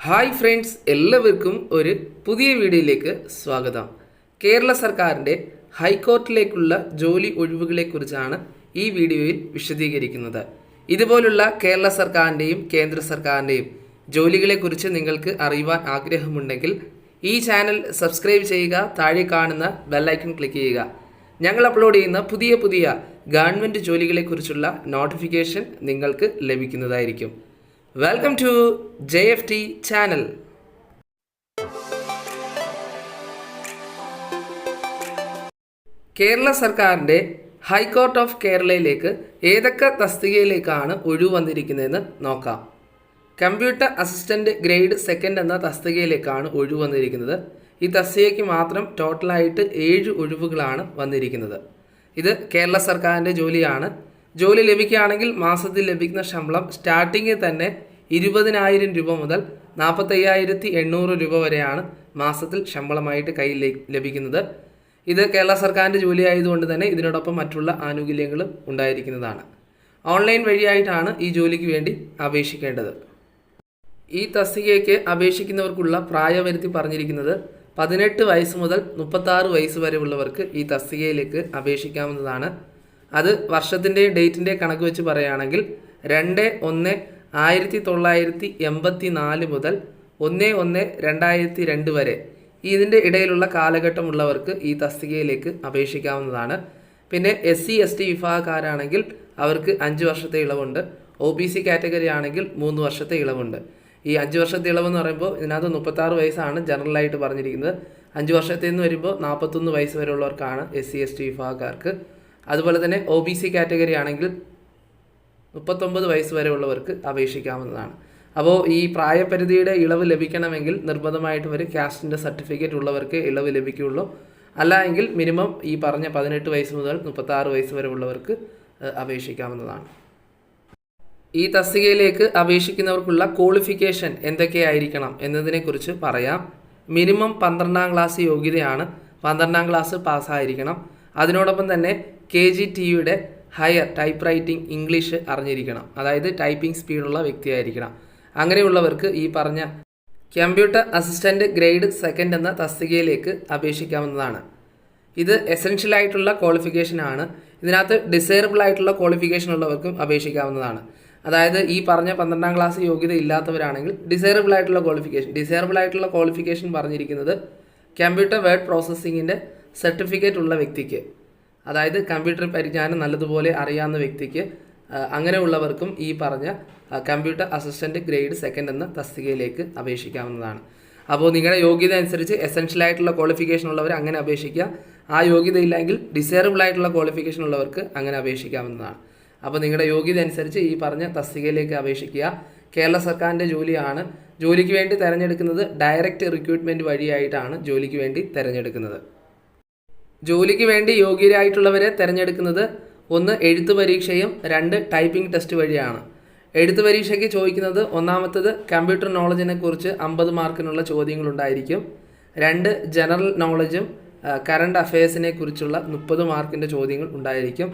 Hi friends എല്ലാവർക്കും ഒരു പുതിയ വീഡിയോയിലേക്ക് സ്വാഗതം. കേരള സർക്കാരിന്റെ ഹൈക്കോർട്ടിലേക്കുള്ള ജോലി ഒഴിവുകളെക്കുറിച്ചാണ് ഈ വീഡിയോയിൽ വിശദീകരിക്കുന്നത്. ഇതുപോലുള്ള കേരള സർക്കാരിന്റെയും കേന്ദ്ര സർക്കാരിന്റെയും ജോലികളെക്കുറിച്ച് നിങ്ങൾക്ക് അറിയുവാൻ ആഗ്രഹമുണ്ടെങ്കിൽ ഈ ചാനൽ സബ്സ്ക്രൈബ് ചെയ്യുക താഴെ കാണുന്ന ബെല്ലൈക്കൺ ക്ലിക്ക് ചെയ്യുക. ഞങ്ങൾ അപ്ലോഡ് ചെയ്യുന്ന പുതിയ പുതിയ ഗവൺമെന്റ് ജോലികളെക്കുറിച്ചുള്ള നോട്ടിഫിക്കേഷൻ നിങ്ങൾക്ക് ലഭിക്കുന്നതായിരിക്കും. Welcome to J F T channel Kerala സർക്കാരിന്റെ ഹൈക്കോർട്ട് ഓഫ് കേരളയിലേക്ക് ഏതൊക്കെ തസ്തികയിലേക്കാണ് ഒഴിവ് വന്നിരിക്കുന്നതെന്ന് നോക്കാം. കമ്പ്യൂട്ടർ അസിസ്റ്റന്റ് ഗ്രേഡ് സെക്കൻഡ് എന്ന തസ്തികയിലേക്കാണ് ഒഴിവ് വന്നിരിക്കുന്നത്. ഈ തസ്തികയ്ക്ക് മാത്രം ടോട്ടലായിട്ട് ഏഴ് ഒഴിവുകളാണ് വന്നിരിക്കുന്നത്. ഇത് കേരള സർക്കാരിന്റെ ജോലിയാണ്. ജോലി ലഭിക്കുകയാണെങ്കിൽ മാസത്തിൽ ലഭിക്കുന്ന ശമ്പളം സ്റ്റാർട്ടിങ്ങിൽ തന്നെ ഇരുപതിനായിരം രൂപ മുതൽ നാൽപ്പത്തയ്യായിരത്തി എണ്ണൂറ് രൂപ വരെയാണ് മാസത്തിൽ ശമ്പളമായിട്ട് കയ്യിൽ ലഭിക്കുന്നത്. ഇത് കേരള സർക്കാരിന്റെ ജോലി ആയതുകൊണ്ട് തന്നെ ഇതിനോടൊപ്പം മറ്റുള്ള ആനുകൂല്യങ്ങളും ഉണ്ടായിരിക്കുന്നതാണ്. ഓൺലൈൻ വഴിയായിട്ടാണ് ഈ ജോലിക്ക് വേണ്ടി അപേക്ഷിക്കേണ്ടത്. ഈ തസ്തികയ്ക്ക് അപേക്ഷിക്കുന്നവർക്കുള്ള പ്രായപരിധി പറഞ്ഞിരിക്കുന്നത് പതിനെട്ട് വയസ്സ് മുതൽ മുപ്പത്താറ് വയസ്സ് വരെ ഉള്ളവർക്ക് ഈ തസ്തികയിലേക്ക് അപേക്ഷിക്കാവുന്നതാണ്. അത് വർഷത്തിന്റെയും ഡേറ്റിന്റെയും കണക്ക് വെച്ച് പറയുകയാണെങ്കിൽ രണ്ട് ഒന്ന് ആയിരത്തി തൊള്ളായിരത്തി എൺപത്തി നാല് മുതൽ ഒന്ന് ഒന്ന് രണ്ടായിരത്തി രണ്ട് വരെ. ഇതിന്റെ ഇടയിലുള്ള കാലഘട്ടമുള്ളവർക്ക് ഈ തസ്തികയിലേക്ക് അപേക്ഷിക്കാവുന്നതാണ്. പിന്നെ എസ് സി എസ് ടി വിഭാഗക്കാരാണെങ്കിൽ അവർക്ക് അഞ്ച് വർഷത്തെ ഇളവുണ്ട്. ഒ ബി സി കാറ്റഗറി ആണെങ്കിൽ മൂന്ന് വർഷത്തെ ഇളവുണ്ട്. ഈ അഞ്ച് വർഷത്തെ ഇളവെന്ന് പറയുമ്പോൾ ഇതിനകത്ത് മുപ്പത്താറ് വയസ്സാണ് ജനറലായിട്ട് പറഞ്ഞിരിക്കുന്നത്. അഞ്ച് വർഷത്തേന്ന് വരുമ്പോൾ നാൽപ്പത്തൊന്ന് വയസ്സ് വരെയുള്ളവർക്കാണ് എസ് സി എസ് ടി വിഭാഗക്കാർക്ക് അതുപോലെ തന്നെ ഒ ബി സി കാറ്റഗറി ആണെങ്കിൽ മുപ്പത്തൊമ്പത് വയസ്സ് വരെയുള്ളവർക്ക് അപേക്ഷിക്കാവുന്നതാണ്. അപ്പോൾ ഈ പ്രായപരിധിയുടെ ഇളവ് ലഭിക്കണമെങ്കിൽ നിർബന്ധമായിട്ട് ഒരു കാസ്റ്റിന്റെ സർട്ടിഫിക്കറ്റ് ഉള്ളവർക്ക് ഇളവ് ലഭിക്കുകയുള്ളൂ അല്ല എങ്കിൽ മിനിമം ഈ പറഞ്ഞ പതിനെട്ട് വയസ്സ് മുതൽ മുപ്പത്താറ് വയസ്സ് വരെ ഉള്ളവർക്ക് അപേക്ഷിക്കാവുന്നതാണ്. ഈ തസ്തികയിലേക്ക് അപേക്ഷിക്കുന്നവർക്കുള്ള ക്വാളിഫിക്കേഷൻ എന്തൊക്കെയായിരിക്കണം എന്നതിനെക്കുറിച്ച് പറയാം. മിനിമം പന്ത്രണ്ടാം ക്ലാസ് യോഗ്യതയാണ്. പന്ത്രണ്ടാം ക്ലാസ് പാസ്സായിരിക്കണം. അതിനോടൊപ്പം തന്നെ കെ ജി ടിയുടെ ഹയർ ടൈപ്പ് റൈറ്റിംഗ് ഇംഗ്ലീഷ് അറിഞ്ഞിരിക്കണം. അതായത് ടൈപ്പിംഗ് സ്പീഡുള്ള വ്യക്തിയായിരിക്കണം. അങ്ങനെയുള്ളവർക്ക് ഈ പറഞ്ഞ കമ്പ്യൂട്ടർ അസിസ്റ്റന്റ് ഗ്രേഡ് സെക്കൻഡ് എന്ന തസ്തികയിലേക്ക് അപേക്ഷിക്കാവുന്നതാണ്. ഇത് എസെൻഷ്യൽ ആയിട്ടുള്ള ക്വാളിഫിക്കേഷൻ ആണ്. ഇതിനകത്ത് ഡിസൈറബിൾ ആയിട്ടുള്ള ക്വാളിഫിക്കേഷൻ ഉള്ളവർക്കും അപേക്ഷിക്കാവുന്നതാണ്. അതായത് ഈ പറഞ്ഞ പന്ത്രണ്ടാം ക്ലാസ് യോഗ്യത ഇല്ലാത്തവരാണെങ്കിൽ ഡിസൈറബിൾ ആയിട്ടുള്ള ക്വാളിഫിക്കേഷൻ ഡിസൈറബിൾ ആയിട്ടുള്ള ക്വാളിഫിക്കേഷൻ പറഞ്ഞിരിക്കുന്നത് കമ്പ്യൂട്ടർ വേർഡ് പ്രോസസ്സിങ്ങിന്റെ സർട്ടിഫിക്കറ്റ് ഉള്ള വ്യക്തിക്ക്. അതായത് കമ്പ്യൂട്ടർ പരിജ്ഞാനം നല്ലതുപോലെ അറിയാവുന്ന വ്യക്തിക്ക് അങ്ങനെയുള്ളവർക്കും ഈ പറഞ്ഞ കമ്പ്യൂട്ടർ അസിസ്റ്റന്റ് ഗ്രേഡ് സെക്കൻഡ് എന്ന തസ്തികയിലേക്ക് അപേക്ഷിക്കാവുന്നതാണ്. അപ്പോൾ നിങ്ങളുടെ യോഗ്യത അനുസരിച്ച് എസെൻഷ്യൽ ആയിട്ടുള്ള ക്വാളിഫിക്കേഷൻ ഉള്ളവർ അങ്ങനെ അപേക്ഷിക്കുക. ആ യോഗ്യത ഇല്ലെങ്കിൽ ഡിസേറബിൾ ആയിട്ടുള്ള ക്വാളിഫിക്കേഷൻ ഉള്ളവർക്ക് അങ്ങനെ അപേക്ഷിക്കാവുന്നതാണ്. അപ്പോൾ നിങ്ങളുടെ യോഗ്യത അനുസരിച്ച് ഈ പറഞ്ഞ തസ്തികയിലേക്ക് അപേക്ഷിക്കുക. കേരള സർക്കാരിന്റെ ജോലിയാണ്. ജോലിക്ക് വേണ്ടി തിരഞ്ഞെടുക്കുന്നത് ഡയറക്റ്റ് റിക്രൂട്ട്മെന്റ് വഴിയായിട്ടാണ് ജോലിക്ക് വേണ്ടി തിരഞ്ഞെടുക്കുന്നത്. ജോലിക്ക് വേണ്ടി യോഗ്യരായിട്ടുള്ളവരെ തിരഞ്ഞെടുക്കുന്നത് ഒന്ന് എഴുത്ത് പരീക്ഷയും രണ്ട് ടൈപ്പിംഗ് ടെസ്റ്റ് വഴിയാണ്. എഴുത്ത് പരീക്ഷയ്ക്ക് ചോദിക്കുന്നത് ഒന്നാമത്തത് കമ്പ്യൂട്ടർ നോളജിനെ കുറിച്ച് അമ്പത് മാർക്കിനുള്ള ചോദ്യങ്ങളുണ്ടായിരിക്കും. രണ്ട് ജനറൽ നോളജും കറണ്ട് അഫയേഴ്സിനെ കുറിച്ചുള്ള മുപ്പത് മാർക്കിന്റെ ചോദ്യങ്ങൾ ഉണ്ടായിരിക്കും.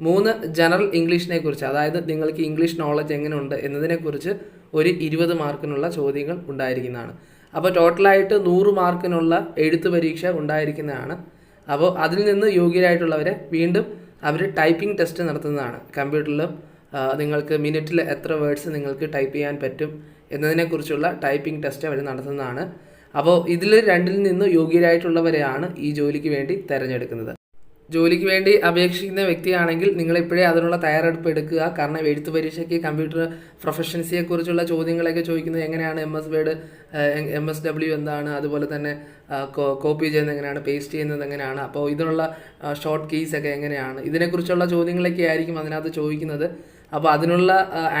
മൂന്ന് ജനറൽ ഇംഗ്ലീഷിനെ കുറിച്ച് അതായത് നിങ്ങൾക്ക് ഇംഗ്ലീഷ് നോളജ് എങ്ങനെയുണ്ട് എന്നതിനെക്കുറിച്ച് ഒരു ഇരുപത് മാർക്കിനുള്ള ചോദ്യങ്ങൾ ഉണ്ടായിരിക്കുന്നതാണ്. അപ്പോൾ ടോട്ടലായിട്ട് നൂറ് മാർക്കിനുള്ള എഴുത്ത് പരീക്ഷ ഉണ്ടായിരിക്കുന്നതാണ്. അപ്പോൾ അതിൽ നിന്ന് യോഗ്യരായിട്ടുള്ളവരെ വീണ്ടും അവർ ടൈപ്പിംഗ് ടെസ്റ്റ് നടത്തുന്നതാണ്. കമ്പ്യൂട്ടറിൽ നിങ്ങൾക്ക് മിനിറ്റിൽ എത്ര വേർഡ്സ് നിങ്ങൾക്ക് ടൈപ്പ് ചെയ്യാൻ പറ്റും എന്നതിനെക്കുറിച്ചുള്ള ടൈപ്പിംഗ് ടെസ്റ്റ് അവർ നടത്തുന്നതാണ്. അപ്പോൾ ഇതിൽ രണ്ടിൽ നിന്ന് യോഗ്യരായിട്ടുള്ളവരെയാണ് ഈ ജോലിക്ക് വേണ്ടി തിരഞ്ഞെടുക്കുന്നത്. ജോലിക്ക് വേണ്ടി അപേക്ഷിക്കുന്ന വ്യക്തിയാണെങ്കിൽ നിങ്ങൾ ഇപ്പോഴേ അതിനുള്ള തയ്യാറെടുപ്പ് എടുക്കുക. കാരണം എഴുത്ത് പരീക്ഷയ്ക്ക് കമ്പ്യൂട്ടർ പ്രൊഫഷൻസിയെ കുറിച്ചുള്ള ചോദ്യങ്ങളൊക്കെ ചോദിക്കുന്നത് എങ്ങനെയാണ്? M S word M S W എന്താണ്? അതുപോലെ തന്നെ കോപ്പി ചെയ്യുന്നത് എങ്ങനെയാണ്? പേസ്റ്റ് ചെയ്യുന്നത് എങ്ങനെയാണ്? അപ്പോൾ ഇതിനുള്ള ഷോർട്ട് കീസ് ഒക്കെ എങ്ങനെയാണ്? ഇതിനെക്കുറിച്ചുള്ള ചോദ്യങ്ങളൊക്കെ ആയിരിക്കും അതിനകത്ത് ചോദിക്കുന്നത്. അപ്പോൾ അതിനുള്ള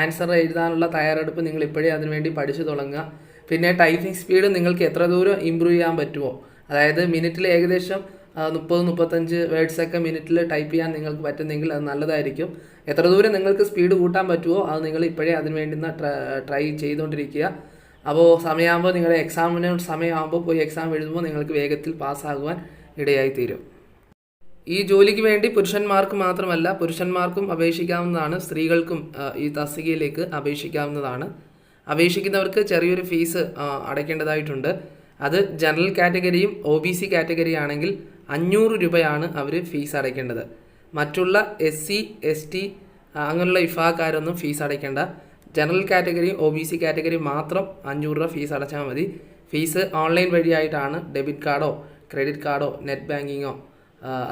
ആൻസർ എഴുതാനുള്ള തയ്യാറെടുപ്പ് നിങ്ങൾ ഇപ്പോഴേ അതിനുവേണ്ടി പഠിച്ചു തുടങ്ങുക. പിന്നെ ടൈപ്പിംഗ് സ്പീഡ് നിങ്ങൾക്ക് എത്ര ദൂരം ഇമ്പ്രൂവ് ചെയ്യാൻ പറ്റുമോ? അതായത് മിനിറ്റിൽ ഏകദേശം മുപ്പത് മുപ്പത്തഞ്ച് വേർഡ്സ് ഒക്കെ മിനിറ്റിൽ ടൈപ്പ് ചെയ്യാൻ നിങ്ങൾക്ക് പറ്റുന്നെങ്കിൽ അത് നല്ലതായിരിക്കും. എത്ര ദൂരം നിങ്ങൾക്ക് സ്പീഡ് കൂട്ടാൻ പറ്റുമോ അത് നിങ്ങൾ ഇപ്പോഴേ അതിന് വേണ്ടുന്ന ട്രൈ ചെയ്തുകൊണ്ടിരിക്കുക. അപ്പോൾ സമയമാകുമ്പോൾ നിങ്ങളുടെ എക്സാമിന് സമയമാകുമ്പോൾ പോയി എക്സാം എഴുതുമ്പോൾ നിങ്ങൾക്ക് വേഗത്തിൽ പാസ്സാകുവാൻ ഇടയായി തീരും ഈ ജോലിക്ക് വേണ്ടി പുരുഷന്മാർക്ക് മാത്രമല്ല പുരുഷന്മാർക്കും അപേക്ഷിക്കാവുന്നതാണ് സ്ത്രീകൾക്കും ഈ തസ്തികയിലേക്ക് അപേക്ഷിക്കാവുന്നതാണ്. അപേക്ഷിക്കുന്നവർക്ക് ചെറിയൊരു ഫീസ് അടയ്ക്കേണ്ടതായിട്ടുണ്ട്. അത് ജനറൽ കാറ്റഗറിയും ഒ ബി സി കാറ്റഗറി ആണെങ്കിൽ അഞ്ഞൂറ് രൂപയാണ് അവർ ഫീസ് അടയ്ക്കേണ്ടത്. മറ്റുള്ള എസ് സി എസ് ടി അങ്ങനെയുള്ള വിഭാഗക്കാരൊന്നും ഫീസ് അടയ്ക്കേണ്ട. General category O B C category മാത്രം അഞ്ഞൂറ് രൂപ ഫീസ് അടച്ചാൽ മതി. ഫീസ് ഓൺലൈൻ വഴിയായിട്ടാണ് ഡെബിറ്റ് കാർഡോ ക്രെഡിറ്റ് കാർഡോ നെറ്റ് ബാങ്കിങ്ങോ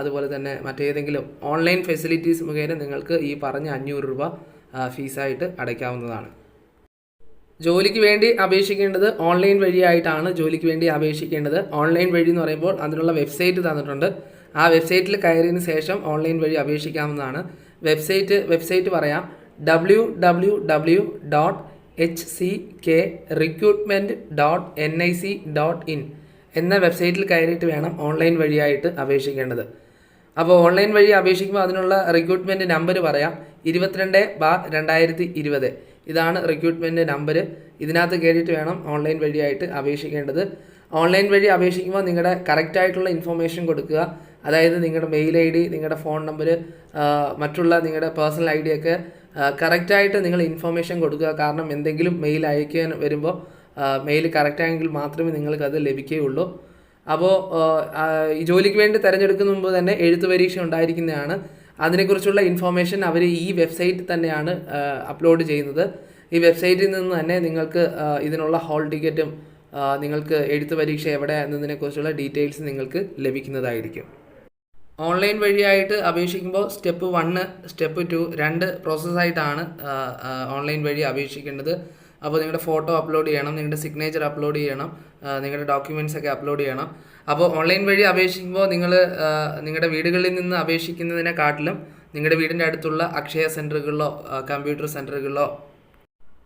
അതുപോലെ തന്നെ മറ്റേതെങ്കിലും ഓൺലൈൻ ഫെസിലിറ്റീസ് മുഖേന നിങ്ങൾക്ക് ഈ പറഞ്ഞ അഞ്ഞൂറ് രൂപ ഫീസായിട്ട് അടയ്ക്കാവുന്നതാണ്. ജോലിക്ക് വേണ്ടി അപേക്ഷിക്കേണ്ടത് ഓൺലൈൻ വഴിയായിട്ടാണ് ജോലിക്ക് വേണ്ടി അപേക്ഷിക്കേണ്ടത്. ഓൺലൈൻ വഴി എന്ന് പറയുമ്പോൾ അതിനുള്ള വെബ്സൈറ്റ് തന്നിട്ടുണ്ട്. ആ വെബ്സൈറ്റിൽ കയറിയതിന് ശേഷം ഓൺലൈൻ വഴി അപേക്ഷിക്കാവുന്നതാണ്. വെബ്സൈറ്റ് വെബ്സൈറ്റ് പറയാം. W W W dot H C K recruitment dot N I C dot in എന്ന വെബ്സൈറ്റിൽ കയറിയിട്ട് വേണം ഓൺലൈൻ വഴിയായിട്ട് അപേക്ഷിക്കേണ്ടത്. അപ്പോൾ ഓൺലൈൻ വഴി അപേക്ഷിക്കുമ്പോൾ അതിനുള്ള റിക്രൂട്ട്മെന്റ് നമ്പർ പറയാം. ഇരുപത്തിരണ്ട് ബാർ രണ്ടായിരത്തി ഇരുപത്. ഇതാണ് റിക്രൂട്ട്മെന്റ് നമ്പർ ഇതിനകത്ത് കയറിയിട്ട് വേണം ഓൺലൈൻ വഴിയായിട്ട് അപേക്ഷിക്കേണ്ടത്. ഓൺലൈൻ വഴി അപേക്ഷിക്കുമ്പോൾ നിങ്ങളുടെ കറക്റ്റായിട്ടുള്ള ഇൻഫർമേഷൻ കൊടുക്കുക. അതായത് നിങ്ങളുടെ മെയിൽ ഐ ഡി നിങ്ങളുടെ ഫോൺ നമ്പർ മറ്റുള്ള നിങ്ങളുടെ പേഴ്സണൽ ഐ ഡി ഒക്കെ കറക്റ്റായിട്ട് നിങ്ങൾ ഇൻഫർമേഷൻ കൊടുക്കുക. കാരണം എന്തെങ്കിലും മെയിൽ അയക്കാൻ വരുമ്പോൾ മെയിൽ കറക്റ്റായെങ്കിൽ മാത്രമേ നിങ്ങൾക്ക് അത് ലഭിക്കുകയുള്ളൂ. അപ്പോൾ ഈ ജോലിക്ക് വേണ്ടി തിരഞ്ഞെടുക്കുന്ന മുമ്പ് തന്നെ എഴുത്തു പരീക്ഷ ഉണ്ടായിരിക്കുന്നതാണ്. അതിനെക്കുറിച്ചുള്ള ഇൻഫോർമേഷൻ അവർ ഈ വെബ്സൈറ്റിൽ തന്നെയാണ് അപ്ലോഡ് ചെയ്യുന്നത്. ഈ വെബ്സൈറ്റിൽ നിന്ന് തന്നെ നിങ്ങൾക്ക് ഇതിനുള്ള ഹോൾ ടിക്കറ്റും നിങ്ങൾക്ക് എഴുത്ത് പരീക്ഷ എവിടെ എന്നതിനെക്കുറിച്ചുള്ള ഡീറ്റെയിൽസ് നിങ്ങൾക്ക് ലഭിക്കുന്നതായിരിക്കും. ഓൺലൈൻ വഴിയായിട്ട് അപേക്ഷിക്കുമ്പോൾ സ്റ്റെപ്പ് വണ്ണ് സ്റ്റെപ്പ് ടു രണ്ട് പ്രോസസ്സായിട്ടാണ് ഓൺലൈൻ വഴി അപേക്ഷിക്കേണ്ടത്. അപ്പോൾ നിങ്ങളുടെ ഫോട്ടോ അപ്ലോഡ് ചെയ്യണം നിങ്ങളുടെ സിഗ്നേച്ചർ അപ്ലോഡ് ചെയ്യണം നിങ്ങളുടെ ഡോക്യുമെന്റ്സ് ഒക്കെ അപ്ലോഡ് ചെയ്യണം. അപ്പോൾ ഓൺലൈൻ വഴി അപേക്ഷിക്കുമ്പോൾ നിങ്ങൾ നിങ്ങളുടെ വീടുകളിൽ നിന്ന് അപേക്ഷിക്കുന്നതിനെക്കാട്ടിലും നിങ്ങളുടെ വീടിന്റെ അടുത്തുള്ള അക്ഷയ സെന്ററുകളിലോ കമ്പ്യൂട്ടർ സെന്ററുകളിലോ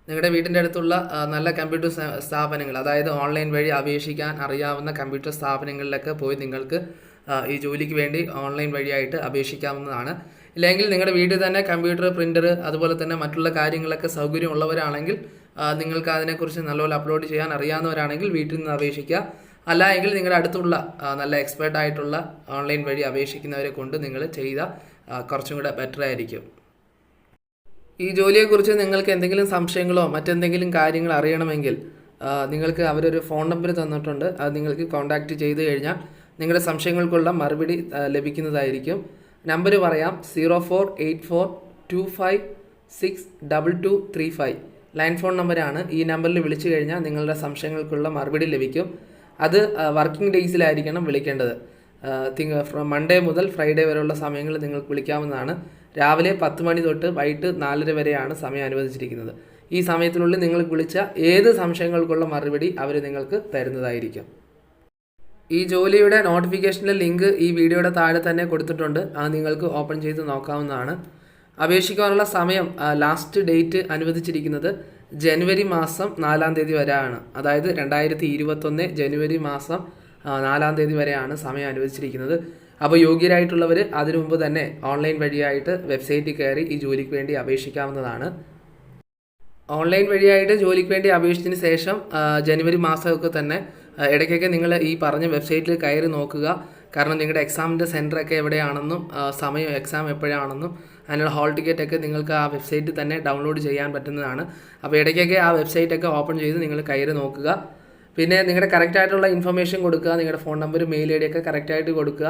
നിങ്ങളുടെ വീടിന്റെ അടുത്തുള്ള നല്ല കമ്പ്യൂട്ടർ സ്ഥാ- സ്ഥാപനങ്ങൾ അതായത് ഓൺലൈൻ വഴി അപേക്ഷിക്കാൻ അറിയാവുന്ന കമ്പ്യൂട്ടർ സ്ഥാപനങ്ങളിലൊക്കെ പോയി നിങ്ങൾക്ക് ഈ ജോലിക്ക് വേണ്ടി ഓൺലൈൻ വഴിയായിട്ട് അപേക്ഷിക്കാവുന്നതാണ്. ഇല്ലെങ്കിൽ നിങ്ങളുടെ വീട്ടിൽ തന്നെ കമ്പ്യൂട്ടർ പ്രിന്റർ അതുപോലെ തന്നെ മറ്റുള്ള കാര്യങ്ങളൊക്കെ സൗകര്യമുള്ളവരാണെങ്കിൽ നിങ്ങൾക്ക് അതിനെക്കുറിച്ച് നല്ലപോലെ അപ്ലോഡ് ചെയ്യാൻ അറിയാവുന്നവരാണെങ്കിൽ വീട്ടിൽ നിന്ന് അപേക്ഷിക്കുക. അല്ല എങ്കിൽ നിങ്ങളുടെ അടുത്തുള്ള നല്ല എക്സ്പേർട്ട് ആയിട്ടുള്ള ഓൺലൈൻ വഴി അപേക്ഷിക്കുന്നവരെ കൊണ്ട് നിങ്ങൾ ചെയ്ത കുറച്ചും കൂടെ ബെറ്റർ ആയിരിക്കും. ഈ ജോലിയെക്കുറിച്ച് നിങ്ങൾക്ക് എന്തെങ്കിലും സംശയങ്ങളോ മറ്റെന്തെങ്കിലും കാര്യങ്ങൾ അറിയണമെങ്കിൽ നിങ്ങൾക്ക് അവരൊരു ഫോൺ നമ്പർ തന്നിട്ടുണ്ട്. അത് നിങ്ങൾക്ക് കോൺടാക്റ്റ് ചെയ്ത് കഴിഞ്ഞാൽ നിങ്ങളുടെ സംശയങ്ങൾക്കുള്ള മറുപടി ലഭിക്കുന്നതായിരിക്കും. നമ്പർ പറയാം zero four eight four two five six double two three five. Line phone നമ്പറാണ് ഈ നമ്പറിൽ വിളിച്ചു കഴിഞ്ഞാൽ നിങ്ങളുടെ സംശയങ്ങൾക്കുള്ള മറുപടി ലഭിക്കും. അത് വർക്കിംഗ് ഡേയ്സിലായിരിക്കണം വിളിക്കേണ്ടത്. തിങ്ക മൺഡേ മുതൽ ഫ്രൈഡേ വരെയുള്ള സമയങ്ങളിൽ നിങ്ങൾക്ക് വിളിക്കാവുന്നതാണ്. രാവിലെ പത്ത് മണി തൊട്ട് വൈകിട്ട് നാലര വരെയാണ് സമയം അനുവദിച്ചിരിക്കുന്നത്. ഈ സമയത്തിനുള്ളിൽ നിങ്ങൾ വിളിച്ച ഏത് സംശയങ്ങൾക്കുള്ള മറുപടി അവർ നിങ്ങൾക്ക് തരുന്നതായിരിക്കും. ഈ ജോലിയുടെ നോട്ടിഫിക്കേഷന്റെ ലിങ്ക് ഈ വീഡിയോയുടെ താഴെ തന്നെ കൊടുത്തിട്ടുണ്ട്. അത് നിങ്ങൾക്ക് ഓപ്പൺ ചെയ്ത് നോക്കാവുന്നതാണ്. അപേക്ഷിക്കാനുള്ള സമയം ലാസ്റ്റ് ഡേറ്റ് അനുവദിച്ചിരിക്കുന്നത് ജനുവരി മാസം നാലാം തീയതി വരെയാണ്. അതായത് രണ്ടായിരത്തി ഇരുപത്തൊന്ന് ജനുവരി മാസം നാലാം തീയതി വരെയാണ് സമയം അനുവദിച്ചിരിക്കുന്നത്. അപ്പോൾ യോഗ്യരായിട്ടുള്ളവർ അതിനു മുമ്പ് തന്നെ ഓൺലൈൻ വഴിയായിട്ട് വെബ്സൈറ്റിൽ കയറി ഈ ജോലിക്ക് വേണ്ടി അപേക്ഷിക്കാവുന്നതാണ്. ഓൺലൈൻ വഴിയായിട്ട് ജോലിക്ക് വേണ്ടി അപേക്ഷിച്ചതിന് ശേഷം ജനുവരി മാസമൊക്കെ തന്നെ ഇടയ്ക്കൊക്കെ നിങ്ങൾ ഈ പറഞ്ഞ വെബ്സൈറ്റിൽ കയറി നോക്കുക. കാരണം നിങ്ങളുടെ എക്സാമിന്റെ സെന്ററൊക്കെ എവിടെയാണെന്നും സമയം എക്സാം എപ്പോഴാണെന്നും അതിനുള്ള ഹോൾ ടിക്കറ്റ് ഒക്കെ നിങ്ങൾക്ക് ആ വെബ്സൈറ്റിൽ തന്നെ ഡൗൺലോഡ് ചെയ്യാൻ പറ്റുന്നതാണ്. അപ്പോൾ ഇടയ്ക്കൊക്കെ ആ വെബ്സൈറ്റൊക്കെ ഓപ്പൺ ചെയ്ത് നിങ്ങൾ കയറി നോക്കുക. പിന്നെ നിങ്ങളുടെ കറക്റ്റ് ആയിട്ടുള്ള ഇൻഫർമേഷൻ കൊടുക്കുക നിങ്ങളുടെ phone number mail I D ഒക്കെ കറക്റ്റായിട്ട് കൊടുക്കുക.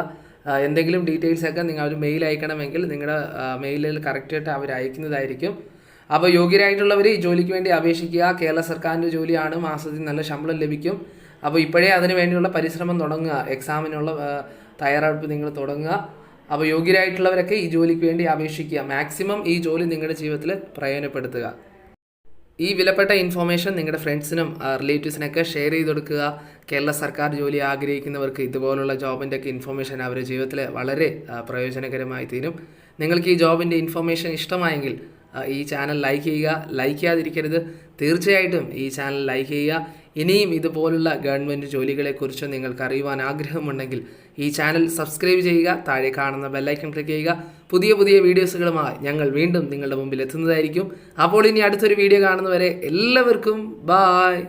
എന്തെങ്കിലും ഡീറ്റെയിൽസ് ഒക്കെ നിങ്ങൾ അവർ മെയിൽ അയക്കണമെങ്കിൽ നിങ്ങളുടെ മെയിലിൽ കറക്റ്റായിട്ട് അവർ അയക്കുന്നതായിരിക്കും. അപ്പോൾ യോഗ്യരായിട്ടുള്ളവർ ഈ ജോലിക്ക് വേണ്ടി അപേക്ഷിക്കുക. കേരള സർക്കാരിന്റെ ജോലിയാണ് മാസത്തിൽ നല്ല ശമ്പളം ലഭിക്കും. അപ്പോൾ ഇപ്പോഴേ അതിന് വേണ്ടിയുള്ള പരിശ്രമം തുടങ്ങുക. എക്സാമിനുള്ള തയ്യാറെടുപ്പ് നിങ്ങൾ തുടങ്ങുക. അപ്പോൾ യോഗ്യരായിട്ടുള്ളവരൊക്കെ ഈ ജോലിക്ക് വേണ്ടി അപേക്ഷിക്കുക. മാക്സിമം ഈ ജോലി നിങ്ങളുടെ ജീവിതത്തിൽ പ്രയോജനപ്പെടുത്തുക. ഈ വിലപ്പെട്ട ഇൻഫോർമേഷൻ നിങ്ങളുടെ ഫ്രണ്ട്സിനും റിലേറ്റീവ്സിനൊക്കെ ഷെയർ ചെയ്ത് കൊടുക്കുക കേരള സർക്കാർ ജോലി ആഗ്രഹിക്കുന്നവർക്ക് ഇതുപോലുള്ള ജോബിന്റെ ഒക്കെ ഇൻഫോർമേഷൻ അവരുടെ ജീവിതത്തിൽ വളരെ പ്രയോജനകരമായി തീരും. നിങ്ങൾക്ക് ഈ ജോബിന്റെ ഇൻഫോർമേഷൻ ഇഷ്ടമായെങ്കിൽ ഈ ചാനൽ ലൈക്ക് ചെയ്യുക. ലൈക്ക് ചെയ്യാതിരിക്കരുത്. തീർച്ചയായിട്ടും ഈ ചാനൽ ലൈക്ക് ചെയ്യുക. ഇനിയും ഇതുപോലുള്ള ഗവൺമെന്റ് ജോലികളെക്കുറിച്ച് നിങ്ങൾക്ക് അറിയുവാൻ ആഗ്രഹമുണ്ടെങ്കിൽ ഈ ചാനൽ സബ്സ്ക്രൈബ് ചെയ്യുക താഴെ കാണുന്ന ബെല്ലൈക്കൺ ക്ലിക്ക് ചെയ്യുക. പുതിയ പുതിയ വീഡിയോസുകളുമായി ഞങ്ങൾ വീണ്ടും നിങ്ങളുടെ മുമ്പിൽ എത്തുന്നതായിരിക്കും. അപ്പോൾ ഇനി അടുത്തൊരു വീഡിയോ കാണുന്നവരെ എല്ലാവർക്കും ബായ്